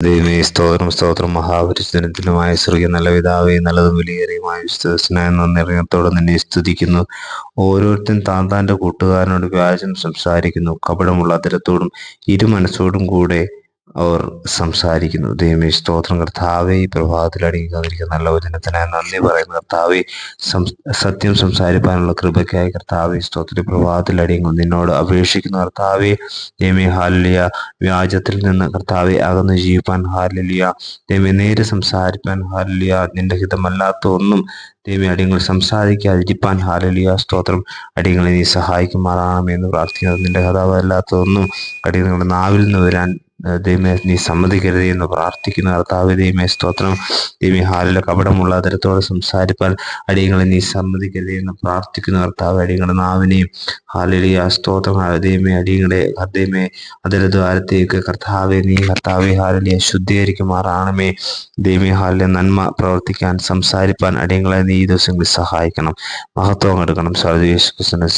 ദൈവമേ സ്തോത്രം സ്തോത്രം മഹാപരിശുദ്ധനത്തിലുമായ സ്ത്രീ നല്ല പിതാവേ നല്ലതും വിലയേറിയുമായ വിശ്വസനായ നിന്നെ സ്തുതിക്കുന്നു. ഓരോരുത്തരും താൻ താന്റെ കൂട്ടുകാരനോട് വ്യാജം സംസാരിക്കുന്നു. കപടമുള്ള അതിരത്തോടും ഇരു മനസ്സോടും കൂടെ അവർ സംസാരിക്കുന്നു. ദൈവമേ സ്തോത്രം. കർത്താവെ ഈ പ്രഭാതത്തിൽ അടങ്ങിയിരിക്കുന്ന നല്ല വചനത്തിനായി നന്ദി പറയുന്നു. കർത്താവെ സത്യം സംസാരിക്കാനുള്ള കൃപയ്ക്കായി കർത്താവെ സ്തോത്ര. പ്രഭാതത്തിൽ അടിയുന്നു നിന്നോട് അപേക്ഷിക്കുന്ന. കർത്താവെ ദൈവമേ ഹാലിയ വ്യാജത്തിൽ നിന്ന് കർത്താവെ അകന്ന് ജീവിപ്പാൻ ഹാലിയ ദൈവമേ നേരെ സംസാരിപ്പാൻ ഹാലിയ നിന്റെ ഹിതമല്ലാത്ത ഒന്നും ദൈവമേ അടിയങ്ങൾ സംസാരിക്കാതിരിപ്പാൻ ഹാലലിയ. സ്തോത്രം. അടിയങ്ങളെ നീ സഹായിക്കുമാറാണെന്ന് പ്രാർത്ഥിക്കുന്നത് നിന്റെ കഥാവല്ലാത്തതൊന്നും അടിയങ്ങളുടെ നാവിൽ നിന്ന് വരാൻ ദൈവമേ നീ സമ്മതിക്കരുത് എന്ന് പ്രാർത്ഥിക്കുന്ന കർത്താവ് ദൈവമേ സ്തോത്രം. ദൈവമേ ഹാലിലെ കപടമുള്ള തരത്തോടെ സംസാരിപ്പാൻ അടിയങ്ങളെ നീ സമ്മതിക്കരുത് എന്ന് പ്രാർത്ഥിക്കുന്ന കർത്താവ് അടിയങ്ങളുടെ നാവിനെയും ഹാലിലെ ആ സ്തോത്രം ദൈവമേ അടിയങ്ങളെ ദൈവമേ അതിലെ ദ്വാരത്തേക്ക് കർത്താവെ നീ കർത്താവെ ഹാലിലെ ശുദ്ധീകരിക്കുമാറാണമേ. ദൈവമേ ഹാലിലെ നന്മ പ്രവർത്തിക്കാൻ സംസാരിപ്പാൻ അടിയങ്ങളെ നീ ഈ ദിവസങ്ങളിൽ സഹായിക്കണം. മഹത്വം എടുക്കണം സർവേശ്വരന്